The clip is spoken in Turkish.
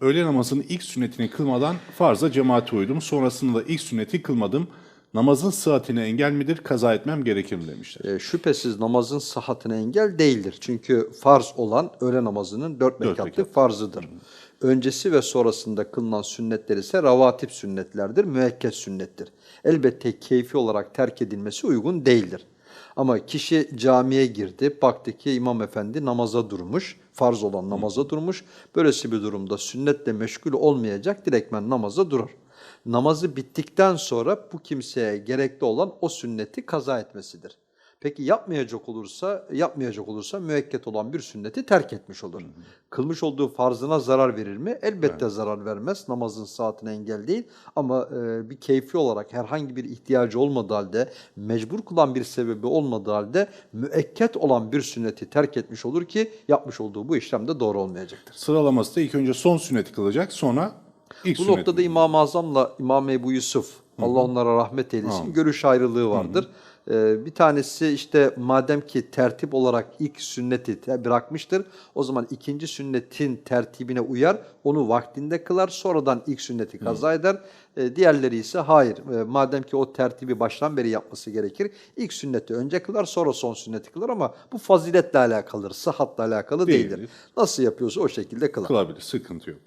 öğle namazının ilk sünnetini kılmadan farza cemaate uydum. Sonrasında da ilk sünneti kılmadım. Namazın sıhhatine engel midir? Kaza etmem gerekir mi demişler. E, şüphesiz namazın sıhhatine engel değildir. Çünkü farz olan öğle namazının dört Dört rekatlık rekat. farzıdır. Öncesi ve sonrasında kılınan sünnetler ise ravatip sünnetlerdir, müekket sünnettir. Elbette keyfi olarak terk edilmesi uygun değildir. Ama kişi camiye girdi, baktı ki imam efendi namaza durmuş, farz olan namaza durmuş. Böylesi bir durumda sünnetle meşgul olmayacak, direktmen namaza durur. Namazı bittikten sonra bu kimseye gerekli olan o sünneti kaza etmesidir. Peki yapmayacak olursa, yapmayacak olursa müekket olan bir sünneti terk etmiş olur. Kılmış olduğu farzına zarar verir mi? Elbette zarar vermez. Namazın saatine engel değil. Ama e, bir keyfi olarak herhangi bir ihtiyacı olmadığı halde, mecbur kılan bir sebebi olmadığı halde müekket olan bir sünneti terk etmiş olur ki yapmış olduğu bu işlem de doğru olmayacaktır. Sıralaması da ilk önce son sünneti kılacak sonra ilk Bu sünneti. noktada İmam-ı Azam'la İmam Ebu Yusuf, Allah onlara rahmet eylesin, görüş ayrılığı vardır. Ee, bir tanesi işte madem ki tertip olarak ilk sünneti bırakmıştır, o zaman ikinci sünnetin tertibine uyar, onu vaktinde kılar, sonradan ilk sünneti kaza eder. Ee, diğerleri ise hayır, Ee, madem ki o tertibi baştan beri yapması gerekir, ilk sünneti önce kılar, sonra son sünneti kılar ama bu faziletle alakalıdır, sıhhatla alakalı değildir. Değildir. Nasıl yapıyorsa o şekilde kılar. kılabilir. Sıkıntı yok.